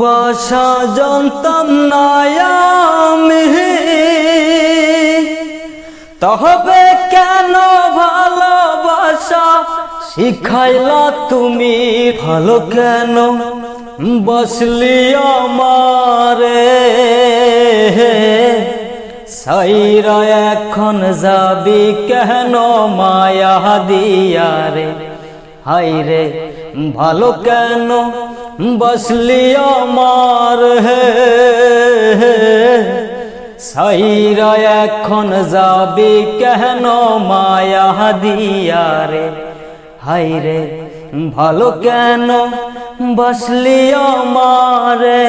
ভালোবাসা জানতাম না আমি। তবে কেন ভালোবাসা শিখাইলা তুমি? ভালো কেন বসলি আমারে? সাইরা এখন যাবি কেন মায়া দিয়ারে হাই রে, ভালো কেন বসলি আমার হে সাইরা, এখন যাবি কেন মায়া দিয়ারে হাই রে, ভালো কেন বসলি আমারে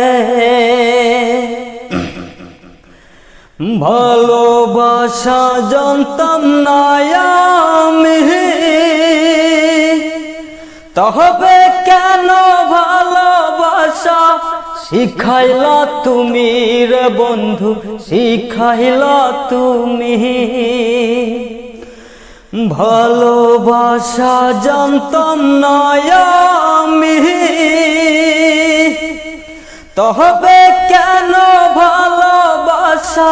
ভালোবাসা জানতাম না আমি। তবে কেন শিখাইলা তুমি রে বন্ধু, শিখাইলা তুমি। ভালোবাসা জানতাম আমি। তবে কেন ভালোবাসা?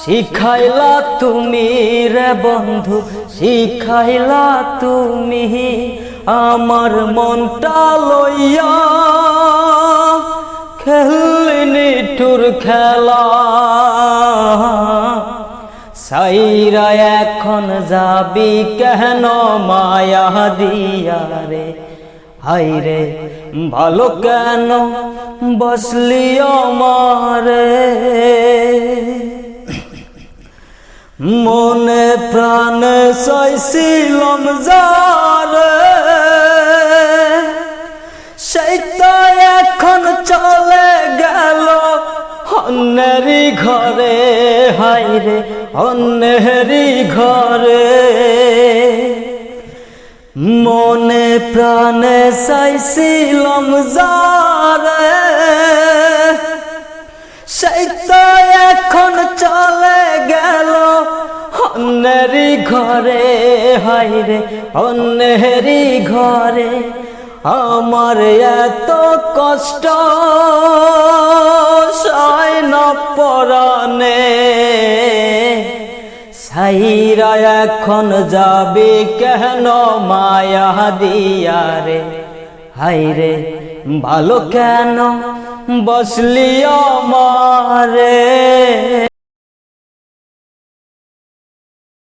শিখাইলা তুমি রে বন্ধু, শিখাইলা তুমি। আমার মনটা লইয়া খেলনি টুর খেলা। সাইরা এখন যাবি কেন মায়া দিয়া রে? হাই রে ভালো কেন বসলি আমারে? মনে প্রাণে চাইছিলাম যারে। এখন চলে গেল। অন্যেরই ঘরে হাই রে, অন্যেরই ঘরে। মনে প্রাণে চাইছিলাম যারে। সেইটা এখন চলে গেল। অন্যেরই ঘরে হাই রে, অন্যেরই ঘরে। আমার এত কষ্ট সয় না পরানে সাইরা এখন যাবে কেন মায়া দিয়ারে হাই রে, ভালো কেন বসলি আমারে?